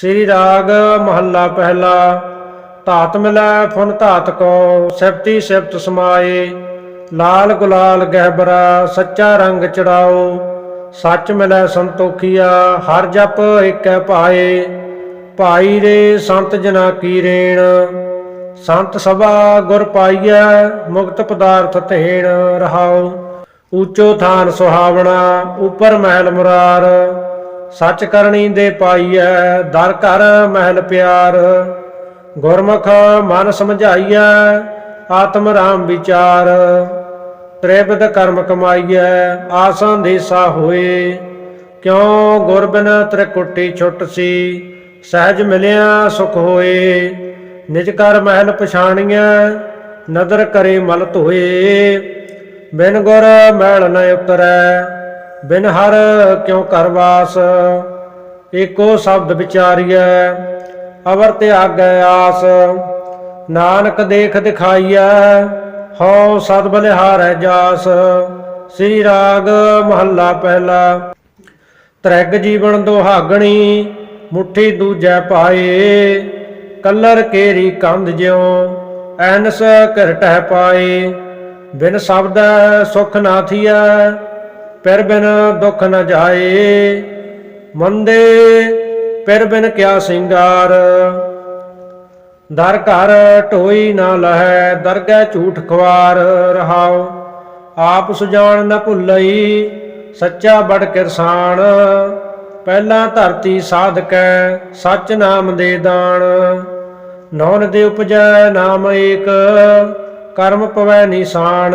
ਸ੍ਰੀ ਰਾਗ ਮਹੱਲਾ ਪਹਿਲਾ, ਧਾਤ ਮਿਲੈ ਫੁਨ ਧਾਤ ਕੋ, ਸਿਫਤੀ ਸਿਫਤ ਸਮਾਏ, ਲਾਲ ਗੁਲਾਲ ਗਹਿਬਰਾ ਸੱਚਾ ਰੰਗ ਚੜਾਓ, ਸੱਚ ਮਿਲੈ ਸੰਤੋਖੀਆ, ਹਰ ਜਪ ਏਕੈ ਭਾਏ ਭਾਈ ਰੇ ਸੰਤ ਜਨਾ ਕੀ ਰੇਣ, ਸੰਤ ਸਭਾ ਗੁਰ ਪਾਈਐ, ਮੁਕਤ ਪਦਾਰਥ ਧੇਣ ਰਹਾਓ, ਉੱਚੋ ਥਾਨ ਸੁਹਾਵਣਾ, ਉਪਰ ਮਹਿਲ ਮੁਰਾਰ ਸੱਚ ਕਰਨੀ ਦੇ ਪਾਈਐ, ਦਰ ਘਰ ਮਹਿਲ ਪਿਆਰ। ਗੁਰਮੁਖ ਮਨ ਸਮਝਾਈਐ, ਆਤਮ ਰਾਮ ਵਿਚਾਰ। ਤ੍ਰਿਪਦ ਕਰਮ ਕਮਾਈਐ, ਆਸਾਂ ਦੇਸਾ ਹੋਏ। ਕਿਉ ਗੁਰ ਬਿਨ ਤ੍ਰਿਕੁਟੀ ਛੁੱਟ ਸੀ, ਸਹਿਜ ਮਿਲਿਆ ਸੁਖ ਹੋਏ। ਨਿਜ ਕਰ ਮਹਿਲ ਪਛਾਣੀਐ, ਨਦਰ ਕਰੇ ਮਲ ਧੋਏ ਬਿਨ ਗੁਰ ਮਹਿਲ ਨ ਉਤਰੈ ਬਿਨ ਹਰ ਕਿਉ ਕਰਵਾਸ ਏਕੋ ਸ਼ਬਦ ਵਿਚਾਰੀਐ, ਅਵਰ ਤਿਆਗੈ ਆਸ। ਨਾਨਕ ਦੇਖ ਦਿਖਾਈਐ, ਹਉ ਸਦ ਬਲਿਹਾਰੈ ਜਾਸ। ਸ੍ਰੀ ਰਾਗ ਮਹੱਲਾ ਪਹਿਲਾ। ਤ੍ਰੈਗ ਜੀਵਨ ਦੁਹਾਗਣੀ, ਮੁਠੀ ਦੂਜੈ ਪਾਏ। ਕਲਰ ਕੇਰੀ ਕੰਧ ਜਿਉ, ਐਨਸ ਘਰਟਹਿ ਪਾਏ। ਬਿਨ ਸ਼ਬਦ ਸੁਖ ਨਾ ਥੀਐ ਪਿਰ ਬਿਨ ਦੁੱਖ ਨ ਜਾਏ, ਮੰਦੇ ਪਿਰ ਬਿਨ ਕਿਆ ਸਿੰਗਾਰ। ਦਰ ਘਰ ਢੋਈ ਨਾ ਲਹੈ, ਦਰਗਹਿ ਝੂਠ ਖਵਾਰ ਰਹਾਉ। ਆਪ ਸੁਜਾਨ ਨ ਭੁੱਲਈ, ਸੱਚਾ ਬੜ ਕਿਰਸਾਨ। ਪਹਿਲਾ ਧਰਤੀ ਸਾਧਕੈ, ਸੱਚ ਨਾਮ ਦੇ ਦਾਣ ਨੌਨ ਦੇ ਉਪਜੈ ਨਾਮ ਏਕ, ਕਰਮ ਪਵੈ ਨਿਸ਼ਾਨ।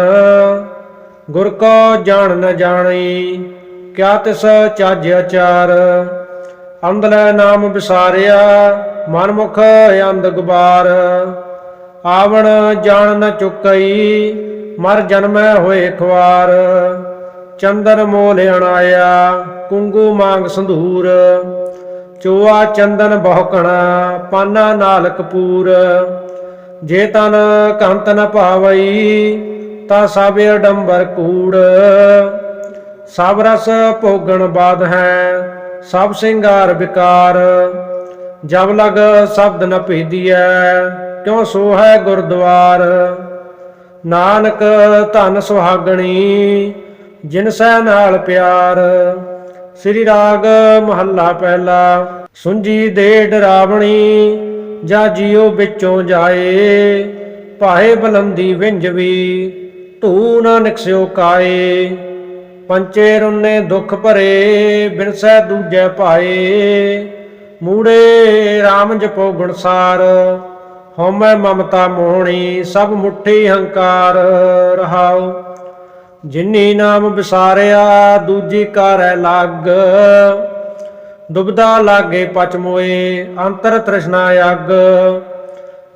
ਗੁਰ ਕੋ ਜਾਣ ਨ ਜਾਣੀ, ਕਿਆ ਤਿਸ ਚਾਜ ਅਚਾਰ? ਅੰਧਲੇ ਨਾਮ ਵਿਸਾਰਿਆ ਮਨ ਮੁਖ ਅੰਧ ਗੁਬਾਰ। ਆਵਣ ਜਾਣ ਨ ਚੁਕਈ, ਮਰ ਜਨਮੈ ਹੋਏ ਖਵਾਰ ਚੰਦਨ ਮੋਲ ਅਣਾਇਆ, ਕੁੰਗੂ ਮੰਗ ਸੰਧੂਰ। ਚੋਆ ਚੰਦਨ ਬਹੁਕਣਾ, ਪਾਨਾ ਨਾਲ ਕਪੂਰ ਜੇ ਤਨ ਕੰਤ ਨ ਭਾਵਈ ਤਾ ਸਭ ਅਡੰਬਰ ਕੂੜ। ਸਭ ਰਸ ਭੋਗਣ ਬਾਦ ਹੈ, ਸਭ ਸਿੰਗਾਰ ਵਿਕਾਰ। ਜਬ ਲਗ ਸ਼ਬਦ ਨ ਭੇਦੀਐ, ਕਿਉ ਸੋ ਹੈ ਗੁਰਦੁਆਰ? ਨਾਨਕ ਧਨ ਸੁਹਾਗਣੀ, ਜਿਨ ਸਹਿ ਨਾਲ ਪਿਆਰ। ਸ੍ਰੀ ਰਾਗ ਮਹੱਲਾ ਪਹਿਲਾ, ਸੁੰਜੀ ਦੇ ਡਰਾਵਣੀ ਜਾ ਜਿਉ ਵਿੱਚੋਂ ਜਾਏ, ਭਾਏ ਬਲੰਦੀ ਵਿੰਜਵੀ ਧੂ ਨਾ ਨਿਕਸਿਓ ਕਾਏ, ਪੰਚੇ ਰੁੰਨੇ ਦੁੱਖ ਭਰੇ ਬਿਨਸੈ ਦੂਜੈ ਪਾਏ ਮੂੜੇ RAM ਜਪੋ ਗੁਣਸਾਰ ਹਉਮੈ ਮਮਤਾ ਮੋਹਣੀ, ਸਭ ਮੁੱਠੀ ਹੰਕਾਰ ਰਹਾਉ। ਜਿਨੀ ਨਾਮ ਵਿਸਾਰਿਆ, ਦੂਜੀ ਕਰੈ ਲੱਗ। ਦੁਬਦਾ ਲਾਗੇ ਪਚ ਮੋਏ, ਅੰਤਰ ਤ੍ਰਿਸ਼ਨਾ ਅਗ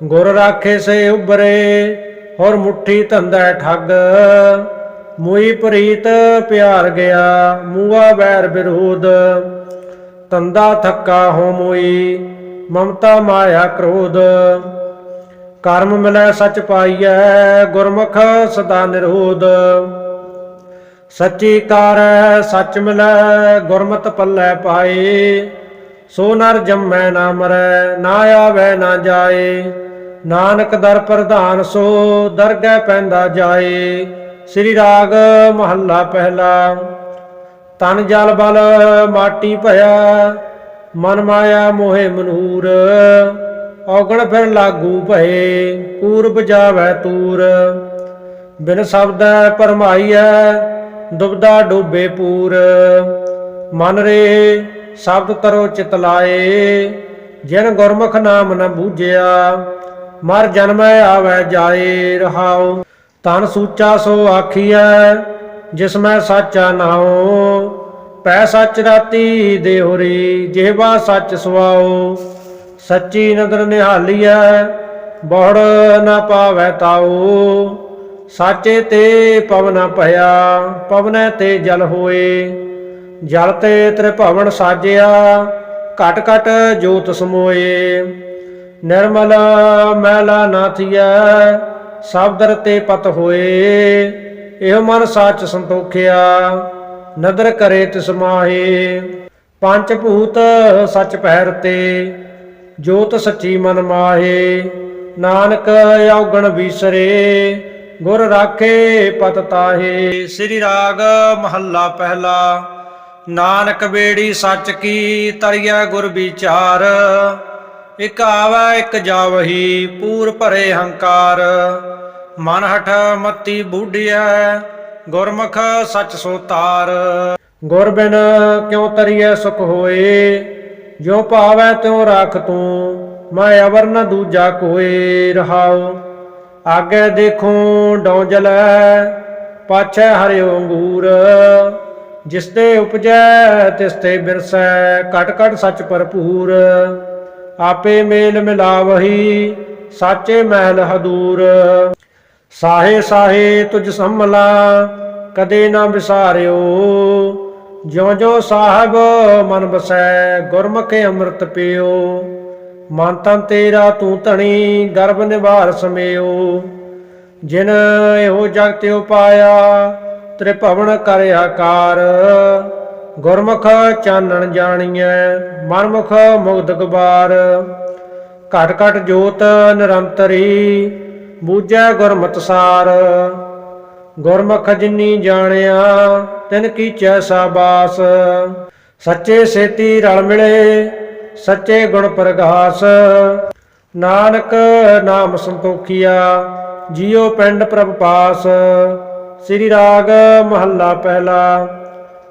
ਗੁਰ ਰਾਖੇ ਸੇ ਉਬਰੇ ਹੋਰ ਮੁੱਠੀ ਧੰਦਾ ਠੱਗ। ਮੋਈ ਪ੍ਰੀਤ ਪਿਆਰ ਗਿਆ ਮੂਆ ਵੈਰ ਵਿਰੋਧ। ਤੰਦਾ ਥੱਕਾ ਹੋ ਮੋਈ ਮਮਤਾ ਮਾਇਆ ਕ੍ਰੋਧ। ਕਰਮ ਮਿਲੈ ਸਚ ਪਾਈਐ, ਗੁਰਮੁਖ ਸਦਾ ਨਿਰੋਧ। ਸੱਚੀ ਕਾਰ ਸੱਚ ਮਿਲੈ, ਗੁਰਮਤ ਪੱਲੇ ਪਾਏ। ਸੋ ਨਰ ਜੰਮੈ ਨਾ ਮਰੈ, ਨਾ ਆਵੈ ਨਾ ਜਾਏ। ਨਾਨਕ ਦਰ ਪ੍ਰਧਾਨ ਸੋ ਦਰਗਹਿ ਪੈਂਦਾ ਜਾਏ, ਸ੍ਰੀ ਰਾਗ ਮਹੱਲਾ ਪਹਿਲਾ। ਤਨ ਜਲ ਬਲ ਮਾਟੀ ਭਇਆ, ਮਨ ਮਾਇਆ ਮੋਹਿ ਮਨੂਰ, ਔਗਣ ਫਿਰ ਲਾਗੂ ਭਏ ਪੂਰਬ ਜਾਵੈ ਤੂਰ। ਬਿਨ ਸ਼ਬਦ ਪਰਮਾਈਐ, ਦੁਬਦਾ ਡੋਬੇ ਪੂਰ। ਮਨ ਰੇ ਸ਼ਬਦ ਤਰੋ ਚਿਤ ਲਾਏ, ਜਿਨ ਗੁਰਮੁਖ ਨਾਮ ਨ ਬੂਝਿਆ ਮਰ ਜਨਮੈ ਆਵੈ ਜਾਏ ਰਹਾਉ, ਤਨ ਸੂਚਾ ਸੋ ਆਖੀਐ, ਜਿਸ ਮੈਂ ਸਾਚਾ ਨਾਉ। ਪੈ ਸੱਚ ਰਾਤੀ ਦੇਹੁਰੀ ਜਿਹਵਾ ਸੱਚ ਸੁਆਓ ਸੱਚੀ ਨਦਰ ਨਿਹਾਲੀਐ ਬੜ ਨਾ ਪਾਵੈ ਤਾਉ। ਸਾਚੇ ਤੇ ਪਵਨ ਭਇਆ, ਪਵਨੈ ਤੇ ਜਲ ਹੋਏ। ਜਲ ਤੇ ਤ੍ਰਿਭਵਨ ਸਾਜਿਆ, ਘਟ ਘਟ ਜੋਤ ਸਮੋਏ। ਨਿਰਮਲ ਮਹਿਲਾ ਨਾਥੀਐ ਸਬਦਰ ਤੇ ਪਤ ਹੋਏ। ਇਹ ਮਨ ਸੱਚ ਸੰਤੋਖਿਆ, ਨਦਰ ਕਰੇ ਤਿਸ ਮਾਹੇ। ਪੰਜ ਭੂਤ ਸੱਚ ਪਹਿਰ ਤੇ, ਜੋਤ ਸੱਚੀ ਮਨ ਮਾਹੇ। ਨਾਨਕ ਔਗਣ ਵਿਸਰੇ, ਗੁਰ ਰਾਖੇ ਪਤ ਤਾਹੇ। ਸ੍ਰੀ ਰਾਗ ਮਹੱਲਾ ਪਹਿਲਾ, ਨਾਨਕ ਬੇੜੀ ਸੱਚ ਕੀ ਤਰਿਆ ਗੁਰ ਵਿਚਾਰ। ਇਕ ਆਵੈ, ਇਕ ਜਾਵਹੀ, ਪੂਰ ਭਰੇ ਹੰਕਾਰ। ਮਨ ਹਠ ਮਤੀ ਬੂਢਿਐ, ਗੁਰਮੁਖ ਸਚ ਸੋ ਤਾਰ। ਗੁਰ ਬਿਨ ਕਿਉ ਤਰੀਐ ਸੁਖ ਹੋਏ? ਜੋ ਭਾਵੈ ਤਿਉ ਰਾਖ ਤੂੰ, ਮੈਂ ਅਵਰ ਨ ਦੂਜਾ ਕੋਏ ਰਹਾਉ। ਆਗੇ ਦੇਖੋ ਡੌ ਜਲੈ, ਪਾਛੈ ਹਰਿਓ ਅੰਗੂਰ। ਜਿਸ ਤੇ ਉਪਜੈ ਤਿਸ ਤੇ ਬਿਰਸੈ ਕਟ ਕਟ ਸਚ ਭਰਪੂਰ। ਆਪੇ ਮੇਲ ਮਿਲਾਵਹੀ, ਸਾਚੇ ਮਹਿਲ ਹਦੂਰ। ਸਾਹੇ ਸਾਹੇ ਤੁਝ ਸੰਮਲਾ ਕਦੇ ਨਾ ਵਿਸਾਰਿਓ। ਜਿਉ ਜਿਉ ਸਾਹਿਬ ਮਨ ਬਸੈ, ਗੁਰਮੁਖ ਅੰਮ੍ਰਿਤ ਪਿਓ। ਮਨ ਤਨ ਤੇਰਾ ਤੂੰ ਧਣੀ, ਗਰਭ ਨਿਵਾਰ ਸਮਿਓ। ਜਿਨ ਇਹੋ ਜਗਤ ਉਪਾਇਆ, ਤ੍ਰਿਭਵਨ ਕਰ। ਆਕਾਰ ਗੁਰਮੁਖ ਚਾਨਣ ਜਾਣੀਐ, ਮਨਮੁਖ ਮੁਗਧ ਗਵਾਰ ਘਟ ਘਟ ਜੋਤ ਨਿਰੰਤਰੀ, ਬੂਝੈ ਗੁਰਮਤਿ ਸਾਰ। ਗੁਰਮੁਖ ਜਿਨੀ ਜਾਣਿਆ, ਤਿਨ ਕੀਚੈ ਸਾਬਾਸ। ਸੱਚੇ ਸੇਤੀ ਰਲ ਮਿਲੇ, ਸੱਚੇ ਗੁਣ ਪ੍ਰਗਾਸ। ਨਾਨਕ ਨਾਮ ਸੰਤੋਖੀਆ, ਜੀਉ ਪਿੰਡ ਪ੍ਰਭ ਪਾਸ। ਸ੍ਰੀ ਰਾਗ ਮਹੱਲਾ ਪਹਿਲਾ।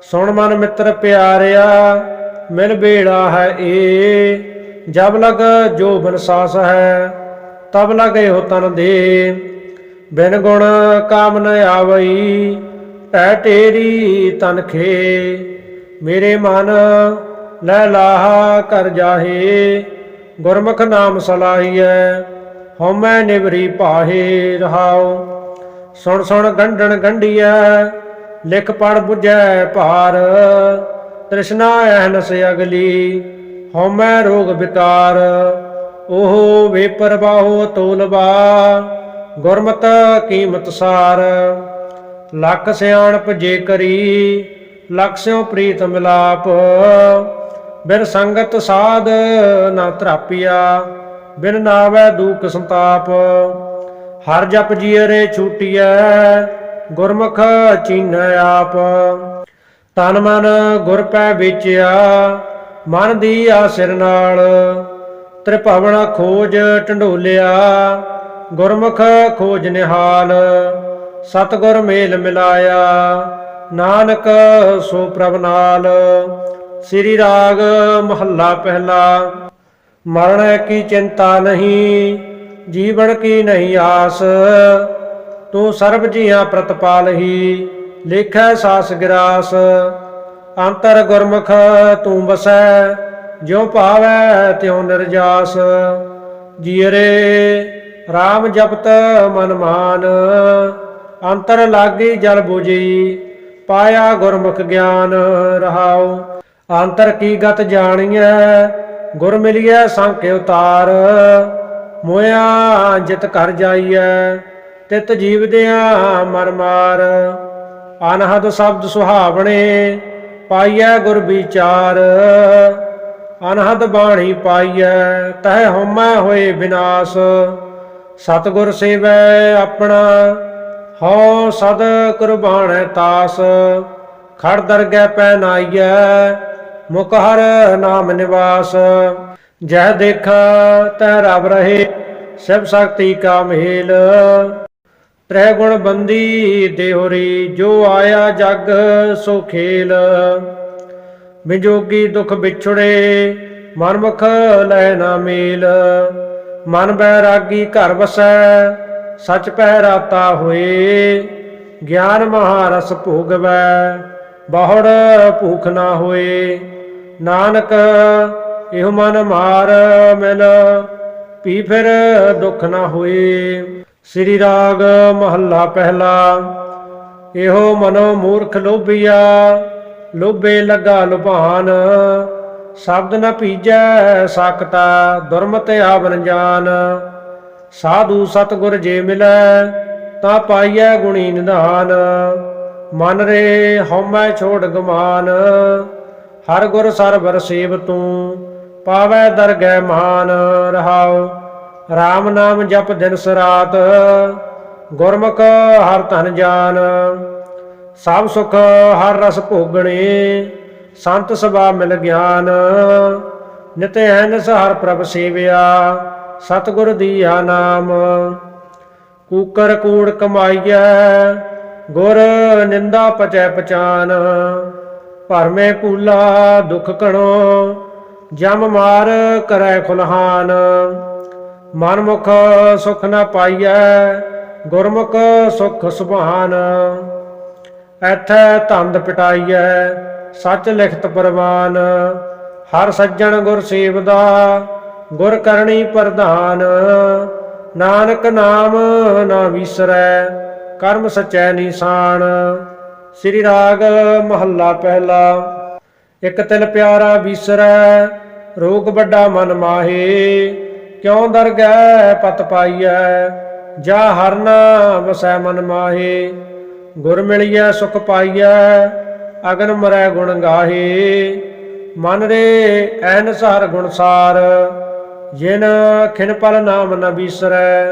ਸੁਣ ਮਨ ਮਿੱਤਰ ਪਿਆਰਿਆ, ਮਿਲ ਬੇੜਾ ਹੈ ਏ। ਜਬ ਲਗ ਜੋ ਬਨਸਾਸ ਹੈ, ਤਬ ਲਗੇ ਹੋ ਤਨ ਦੇ। ਬਿਨ ਗੁਣ ਕਾਮ ਨ ਆਵਈ ਟੈ ਤੇਰੀ ਤਨਖੇ ਮੇਰੇ ਮਨ ਲੈ ਲਾਹਾ ਕਰ ਜਾਹੇ, ਗੁਰਮੁਖ ਨਾਮ ਸਲਾਹੀਐ, ਹਉਮੈ ਨਿਵਰੀ ਪਾਹੇ ਰਹਾਉ। ਸੁਣ ਸੁਣ ਗੰਢਣ ਗੰਢੀਐ ਲਿਖ ਪੜ 부ਝੈ ਭਾਰ, ਤ੍ਰਿਸ਼ਨਾ ਐਨਸ ਅਗਲੀ, ਹਉਮੈ ਰੋਗ ਵਿਕਾਰ ਉਹ ਵੇ ਪਰਵਾਹੋ ਤੋਲਬਾ ਗੁਰਮਤ ਕੀਮਤ ਸਾਰ। ਲੱਖ ਸਿਆਣਪ ਜੇ ਕਰੀ, ਲੱਖ ਸਿਉ ਪ੍ਰੀਤ ਮਿਲਾਪ। ਬਿਨ ਸੰਗਤ ਸਾਧ ਨਾ ਧਰਾਪਿਆ, ਬਿਨ ਨਾਵੈ ਦੂਖ ਸੰਤਾਪ। ਹਰ ਜਪ ਜੀਅਰੇ ਛੂਟੀਐ ਗੁਰਮੁਖ ਚੀਨੈ ਆਪ। ਤਨ ਮਨ ਗੁਰ ਪੈ ਵਿਚਿਆ, ਮਨ ਦੀ ਆਸਿਰ ਨਾਲ। ਤ੍ਰਿਭਵਨ ਖੋਜ ਢੰਡੋਲਿਆ ਗੁਰਮੁਖ ਖੋਜ ਨਿਹਾਲ। ਸਤਗੁਰ ਮੇਲ ਮਿਲਾਇਆ, ਨਾਨਕ ਸੋ ਪ੍ਰਭ ਨਾਲ। ਸ੍ਰੀ ਰਾਗ ਮਹੱਲਾ ਪਹਿਲਾ, ਮਰਨ ਕੀ ਚਿੰਤਾ ਨਹੀਂ, ਜੀਵਨ ਕੀ ਨਹੀਂ ਆਸ। ਤੂੰ ਸਰਬ ਜੀਆਂ ਪ੍ਰਤਪਾਲ ਹੀ, ਲੇਖੈ ਸਾਸ ਗਿਰਾਸ। ਅੰਤਰ ਗੁਰਮੁਖ ਤੂੰ ਬਸੈ ਜਿਉ ਭਾਵੈ ਤਿਉ ਨਿਰਜਾਸ। ਜੀਰੇ RAM ਜਪਤ ਮਨ ਮਾਨ, ਅੰਤਰ ਲਾਗੀ ਜਲ 부ਜੀ ਪਾਇਆ ਗੁਰਮੁਖ ਗਿਆਨ ਰਹਾਉ। ਅੰਤਰ ਕੀ ਗਤ ਜਾਣੀਐ, ਗੁਰ ਮਿਲਿਐ ਸੰਕੇ ਉਤਾਰ। ਮੋਇਆ ਜਿਤ ਕਰ ਜਾਈਐ ਤਿਤ ਜੀਵਦਿਆਂ ਮਰ ਮਾਰ। ਅਨਹਦ ਸ਼ਬਦ ਸੁਹਾਵਣੇ ਪਾਈਐ ਗੁਰ ਵਿਚਾਰ। ਅਨਹਦ ਬਾਣੀ ਪਾਈਐ, ਤਹਿ ਹਉਮੈ ਹੋਏ ਵਿਨਾਸ਼। ਸਤਗੁਰ ਸੇਵੈ ਆਪਣਾ, ਹਉ ਸਦ ਕੁਰਬਾਨੈ ਤਾਸ। ਖੜ ਦਰਗਹਿ ਪੈ ਨਾਈਐ, ਮੁਖ ਹਰ ਨਾਮ ਨਿਵਾਸ। ਜਹ ਦੇਖਾ ਤੈ ਰਬ ਰਹੇ ਸਭ ਸ਼ਕਤੀ ਕਾ ਮਹਿਲ। ਤ੍ਰੈ ਗੁਣ ਬੰਦੀ ਦੇਹਰੀ, ਜੋ ਆਇਆ ਜਗ ਸੋ ਖੇਲ। ਵਿਜੋਗੀ ਦੁਖ ਵਿਛੜੇ, ਮਨਮੁਖ ਲੈ ਨਾ ਮੇਲ। ਮਨ ਬੈਰਾਗੀ ਘਰ ਵਸੈ, ਸਚ ਪਹਿ ਰਾਤਾ ਹੋਏ। ਗਿਆਨ ਮਹਾਰਸ ਭੋਗਵੈ, ਬਹੁੜ ਭੂਖ ਨਾ ਹੋਏ। ਨਾਨਕ, ਇਹੋ ਮਨ ਮਾਰ ਮਿਲ ਪੀ ਫਿਰ ਦੁਖ ਨਾ ਹੋਏ। ਸ੍ਰੀ ਰਾਗ ਮਹੱਲਾ ਪਹਿਲਾ। ਇਹੋ ਮਨੋ ਮੂਰਖ ਲੋਭੀਆ, ਲੋਭੇ ਲਗਾ ਲੁਭਾਨ। ਸ਼ਬਦ ਨ ਭੀਜੈ ਸਕਤਾ ਦੁਰਮਤਿ ਆਵਨ ਜਾਨ। ਸਾਧੂ ਸਤਗੁਰ ਜੇ ਮਿਲੈ, ਤਾਂ ਪਾਈਐ ਗੁਣੀ ਨਿਧਾਨ। ਮਨ ਰੇ ਹਉਮੈ ਛੋੜ ਗਮਾਨ। ਹਰ ਗੁਰ ਸਰਬਰ ਸੇਵ ਤੂੰ, ਪਾਵੈ ਦਰਗਹਿ ਮਾਨ ਰਹਾਉ RAM ਨਾਮ ਜਪ ਦਿਨ ਸਰਾਤ, ਗੁਰਮੁਖ ਹਰ ਧਨ ਜਾਨ। ਸਭ ਸੁਖ ਹਰ ਰਸ ਭੋਗਣੇ, ਸੰਤ ਸਭਾ ਮਿਲ ਗਿਆਨ। ਨਿਤ ਐਨਸ ਹਰ ਪ੍ਰਭ ਸੇਵਿਆ, ਸਤਿਗੁਰ ਦੀਆ ਨਾਮ। ਕੂਕਰ ਕੂੜ ਕਮਾਈਐ, ਗੁਰ ਨਿੰਦਾ ਪਚੈ ਪਚਾਨ। ਭਰਮੇ ਪੂਲਾ ਦੁਖ ਕਣੋ ਜਮ ਮਾਰ ਕਰੈ ਖੁਲਹਾਨ। ਮਨਮੁਖ ਸੁਖ ਨਾ ਪਾਈਐ, ਗੁਰਮੁਖ ਸੁਖ ਸੁਭਾਨ। ਐਥੈ ਧੰਦ ਪਟਾਈਐ, ਸੱਚ ਲਿਖਤ ਪਰਵਾਨ। ਹਰ ਸੱਜਣ ਗੁਰ ਸੇਵਦਾ, ਗੁਰ ਕਰਨੀ ਪ੍ਰਧਾਨ। ਨਾਨਕ ਨਾਮ ਨਾ ਵਿਸਰੈ, ਕਰਮ ਸਚੈ ਨਿਸ਼ਾਨ। ਸ੍ਰੀ ਰਾਗ ਮਹੱਲਾ ਪਹਿਲਾ, ਇਕ ਤਿਲ ਪਿਆਰਾ ਵਿਸਰੈ ਰੋਗ ਵੱਡਾ ਮਨ ਮਾਹੇ। ਕਿਉ ਦਰਗਹਿ ਪਤ ਪਾਈਐ? ਜਾ ਹਰਨਾ ਵਸੈ ਮਨ ਮਾਹੇ, ਗੁਰ ਮਿਲਿਐ ਸੁਖ ਪਾਈਐ, ਅਗਨ ਮਰੈ ਗੁਣ ਗਾਹੇ। ਮਨ ਰੇ ਐਨ ਸਾਰ ਗੁਣਸਾਰ ਜਿਨ ਖਿਨ ਪਲ ਨਾਮ ਨ ਬਿਸਰੈ,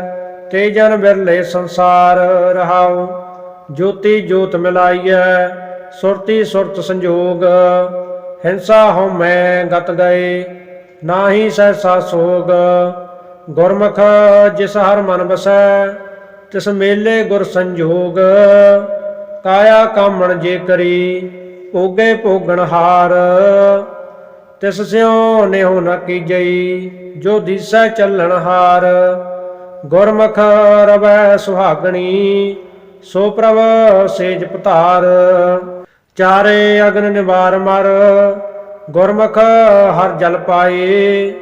ਤੇ ਜਨ ਬਿਰਲੇ ਸੰਸਾਰ ਰਹਾਉ। ਜੋਤੀ ਜੋਤ ਮਿਲਾਈਐ, ਸੁਰਤੀ ਸੁਰਤ ਸੰਜੋਗ, ਹਿੰਸਾ ਹਉ ਮੈਂ ਗਤ ਗਏ। ਨਾਹੀ ਸਹਿਸਾ ਸੋਗ, ਗੁਰਮੁਖ ਜਿਸ ਹਰ ਮਨ ਬਸੈ, ਤਿਸ ਮੇਲੇ ਗੁਰ ਸੰਜੋਗ, ਕਾਇਆ ਕਾਮਣ ਜੇ ਕਰੀ, ਭੋਗੇ ਭੋਗਣ ਹਾਰ। ਤਿਸ ਸਿਉ ਨਿਹੁ ਨ ਕੀਜਈ ਜੋ ਦੀਸੈ ਚੱਲਣ ਹਾਰ। ਗੁਰਮੁਖ ਰਵੈ ਸੁਹਾਗਣੀ, ਸੋ ਪ੍ਰਭ ਸੇਜ ਪਤਾਰ। ਚਾਰੇ ਅਗਨ ਨਿਵਾਰ ਮਰ ਗੁਰਮੁਖ ਹਰ ਜਲ ਪਾਏ,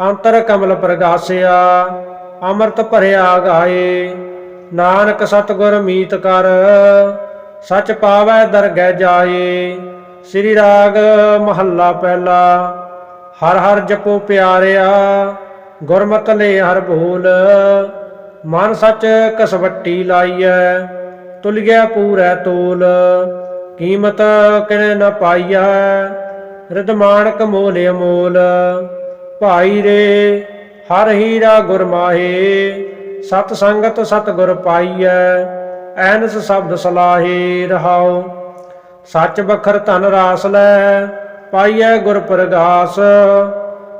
ਅੰਤਰ ਕਮਲ ਪ੍ਰਗਾਸਿਆ, ਅੰਮ੍ਰਿਤ ਭਰਿਆ ਗਾਏ। ਨਾਨਕ ਸਤਗੁਰ ਮੀਤ ਕਰ, ਸਚ ਪਾਵੈ ਦਰਗਹਿ ਜਾਏ। ਸ੍ਰੀ ਰਾਗ ਮਹੱਲਾ ਪਹਿਲਾ, ਹਰ ਹਰ ਜਪੋ ਪਿਆਰਿਆ, ਗੁਰਮਤਿ ਲੈ ਹਰ ਭੂਲ। ਮਨ ਸੱਚ ਕਸਵੱਟੀ ਲਾਈਐ ਤੁਲਿਆ ਪੂਰੈ ਤੋਲ। ਕੀਮਤ ਕਿਨੇ ਨ ਪਾਈਐ ਰਿਦ ਮਾਣਕ ਮੋਲ। ਅਮੋਲ ਭਾਈ ਰੇ, ਹਰ ਹੀਰਾ ਗੁਰ ਮਾਹੇ। ਸਤ ਸੰਗਤ ਸਤ ਗੁਰ ਪਾਈਐ, ਐਨਸ ਸ਼ਬਦ ਸਲਾਹੇ ਰਹਾਉ। ਸੱਚ ਬਖਰ ਧਨ ਰਾਸ ਲੈ, ਪਾਈਐ ਗੁਰ ਪ੍ਰਗਾਸ।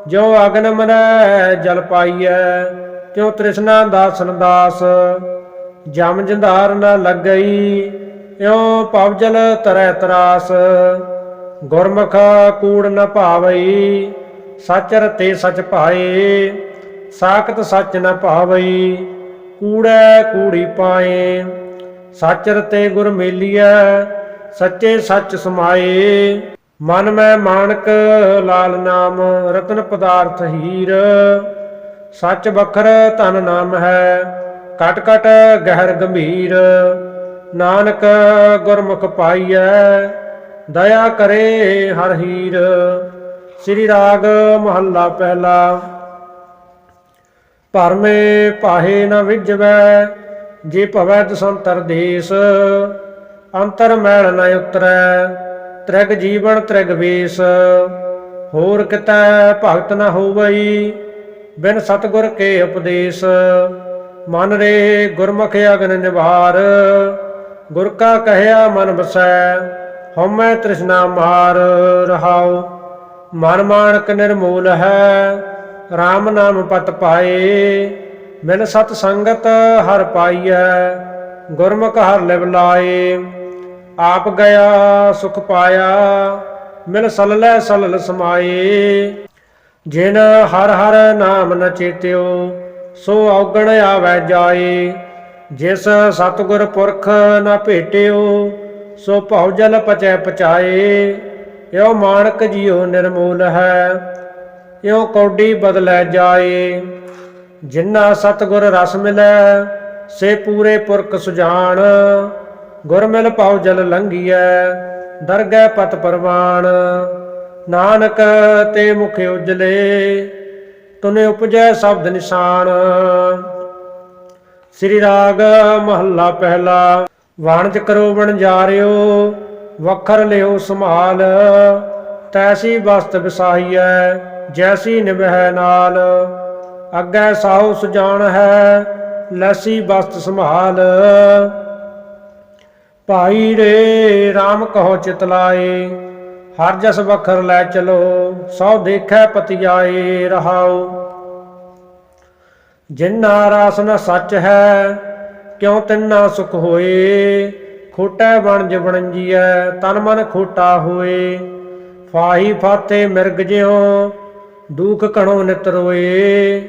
ਜੋ ਅਗਨ ਮਰੈ ਜਲ ਪਾਈਐ, ਤਿਉ ਤ੍ਰਿਸ਼ਨਾ ਦਾਸਨ ਦਾਸ। ਜਮ ਜੰਧਾਰ ਨ ਲੱਗਈ, ਇਉ ਪਵਜਲ ਤਰੈ ਤਰਾਸ। ਗੁਰਮੁਖ ਕੂੜ ਨ ਭਾਵਈ ਸਚ ਰਤੇ ਸਚ ਭਾਏ, ਸਾਖਤ ਸੱਚ ਨ ਭਾਵਈ, ਕੂੜੈ ਕੂੜੀ ਪਾਏ। ਸਚ ਰਤੇ ਗੁਰ ਮੇਲੀਐ, ਸੱਚੇ ਸੱਚ ਸਮਾਏ। ਮਨ ਮੈਂ ਮਾਨਕ, ਲਾਲ ਨਾਮ, ਰਤਨ ਪਦਾਰਥ ਹੀਰ। ਸੱਚ ਬਖਰ ਧਨ ਨਾਮ ਹੈ ਕਟ ਕਟ ਗਹਿਰ ਗੰਭੀਰ। ਨਾਨਕ ਗੁਰਮੁਖ ਪਾਈਐ ਦਇਆ ਕਰੇ ਹਰ ਹੀਰ। ਸ੍ਰੀ ਰਾਗ ਮਹੱਲਾ ਪਹਿਲਾ। ਭਰਮੇ ਪਾਹੇ ਨ ਵਿਜਵੈ, ਜੇ ਭਵੈ ਦਸੰਤਰ ਦੇਸ। ਅੰਤਰ ਮੈਲ ਨ ਉਤਰੈ, ਤ੍ਰਿਗ ਜੀਵਨ ਤ੍ਰਿਗ ਵੇਸ। ਹੋਰ ਕਿਤੈ ਭਗਤ ਨ ਹੋਵਈ, ਬਿਨ ਸਤਗੁਰ ਕੇ ਉਪਦੇਸ਼। ਮਨ ਰੇ ਗੁਰਮੁਖ ਅਗਨ ਨਿਵਾਰ, ਗੁਰ ਕਾ ਕਹਿਆ ਮਨ ਬਸੈ ਹਉਮੈ ਤ੍ਰਿਸ਼ਨਾ ਮਾਰ ਰਹਾਉ। ਮਨ ਮਾਨਕ ਨਿਰਮੂਲ ਹੈ RAM ਨਾਮ ਪਤ ਪਾਏ। ਮਿਲ ਸਤ ਸੰਗਤ ਹਰ ਪਾਈਐ, ਗੁਰਮੁਖ ਹਰ ਲਿਵ ਲਾਏ। ਆਪ ਗਿਆ, ਸੁਖ ਪਾਇਆ, ਮਿਲ ਸਲਲੇ ਸਲਲ ਸਮਾਏ। ਜਿਨ ਹਰ ਹਰ ਨਾਮ ਨ ਚੇਤਿਓ, ਸੋ ਔਗਣ ਆਵੈ ਜਾਏ। ਜਿਸ ਸਤਿਗੁਰ ਪੁਰਖ ਨ ਭੇਟਿਓ ਸੋ ਭਉ ਜਲ ਪਚੈ ਪਚਾਏ ਇਉ ਮਾਨਕ ਜੀਉ ਨਿਰਮੂਲ ਹੈ ਇਉ ਕੌਡੀ ਬਦਲੈ ਜਾਏ। ਜਿਨ੍ਹਾਂ ਸਤਿਗੁਰ ਰਸ ਮਿਲੈ, ਸੇ ਪੂਰੇ ਪੁਰਖ ਸੁਜਾਨ। ਗੁਰ ਮਿਲ ਪਾਉ ਜਲ ਲੰਘੀਐ, ਦਰਗਹਿ ਪਤ ਪਰਵਾਨ। ਨਾਨਕ ਤੇ ਮੁਖ ਉਜਲੇ, ਤੁਨੇ ਉਪਜੈ ਸ਼ਬਦ ਨਿਸ਼ਾਨ। ਸ੍ਰੀ ਰਾਗ ਮਹੱਲਾ ਪਹਿਲਾ। ਵਣਜ ਕਰੋ ਵਣਜਾਰਿਓ, ਵਖਰ ਲਿਓ ਸੰਭਾਲ। ਤੈਸੀ ਬਸਤ ਵਿਸਾਈਐ ਜੈਸੀ ਨਿਭੈ ਨਾਲ। ਅੱਗੇ ਸਾਉ ਸੁਜਾਨ ਹੈ ਲੈਸੀ ਬਸਤ ਸੰਭਾਲ। ਭਾਈ ਰੇ RAM ਕਹੋ ਚਿਤਲਾਏ ਹਰ ਜਸ ਵਖਰ ਲੈ ਚਲੋ, ਸੋ ਦੇਖੈ ਪਤਿਆਏ ਰਹਾਉ। ਜਿਨਾ ਰਾਸ ਨ ਸੱਚ ਹੈ ਕਿਉ ਤਿੰਨਾ ਸੁਖ ਹੋਏ? ਖੋਟੈ ਬਣਜ ਬਣਜੀਐ, ਤਨ ਮਨ ਖੋਟਾ ਹੋਏ। ਫਾਹੀ ਫਾਤੇ ਮਿਰਗ ਜਿਉ, ਦੁਖ ਘਣੋ ਨਿਤ ਰੋਏ।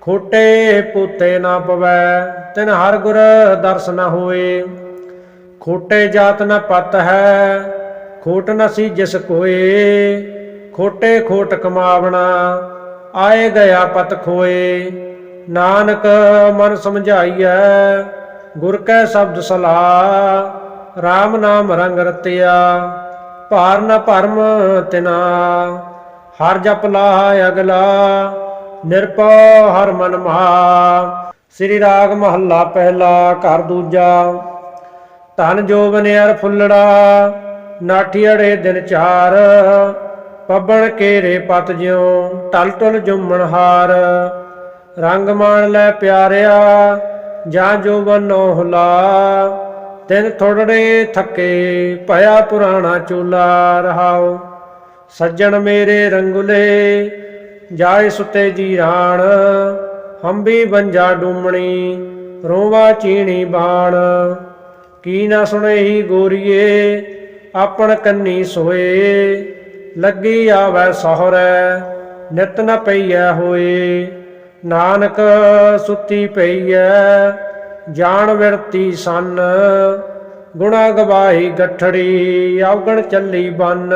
ਖੋਟੇ ਪੂਤੇ ਨਾ ਪਵੈ, ਤਿਨ ਹਰ ਗੁਰ ਦਰਸ ਨਾ ਹੋਏ। ਖੋਟੇ ਜਾਤ ਨਾ ਪਤ ਹੈ, ਖੋਟ ਨਸੀ ਜਿਸ ਕੋਏ। ਖੋਟੇ ਖੋਟ ਕਮਾਵਣਾ, ਆਏ ਗਿਆ ਪਤ ਖੋਏ। ਨਾਨਕ ਮਨ ਸਮਝਾਈਐ, ਗੁਰ ਕੈ ਸ਼ਬਦ ਸਲਾਹ RAM ਨਾਮ ਰੰਗ ਰਤਿਆ, ਭਾਰ ਨ ਭਰਮ ਤਿਨਾ, ਹਰ ਜਪ ਲਾਹ ਅਗਲਾ, ਨਿਰਭਉ ਹਰ ਮਨ ਮਹਾ। ਸ੍ਰੀ ਰਾਗ ਮਹੱਲਾ ਪਹਿਲਾ, ਘਰ ਦੂਜਾ, ਧਨ ਜੋਬਨ ਅਰ ਫੁੱਲੜਾ ਨਾਠੀੜੇ ਦਿਨ ਚਾਰ ਪੱਬਣ ਕੇਰੇ ਪਤ ਜਿਉ, ਟਲ ਟਲ ਜੁਮਣ ਹਾਰ। ਰੰਗ ਮਾਣ ਲੈ ਪਿਆਰਿਆ, ਜਾਂ ਜੋ ਜੋਬਨੋ ਹੁਲਾ ਦਿਨ ਥੋੜੜੇ ਥੱਕੇ, ਭਇਆ ਪੁਰਾਣਾ ਚੂਲਾ ਰਹਾਓ। ਸੱਜਣ ਮੇਰੇ ਰੰਗੁਲੇ, ਜਾਏ ਸੁਤੇ ਜੀ ਰਾਣ, ਹੰਬੀ ਬੰਜਾ ਡੂਮਣੀ, ਰੋਵਾ ਚੀਣੀ ਬਾਣ। ਕੀ ਨਾ ਸੁਣੇ ਹੀ ਗੋਰੀਏ, ਆਪਣ ਕੰਨੀ ਸੋਏ, ਲੱਗੀ ਆਵੈ ਸਹਰੈ, ਨਿਤ ਨ ਪਈਐ ਹੋਏ। ਨਾਨਕ ਸੁੱਤੀ ਪਈ ਪਈਐ ਜਾਣ ਵਿਰਤੀ ਸੰਨ ਗੁਣਾ ਗਵਾਹੀ ਗੱਠੜੀ ਆਉਗਣ ਚੱਲੀ ਬੰਨ।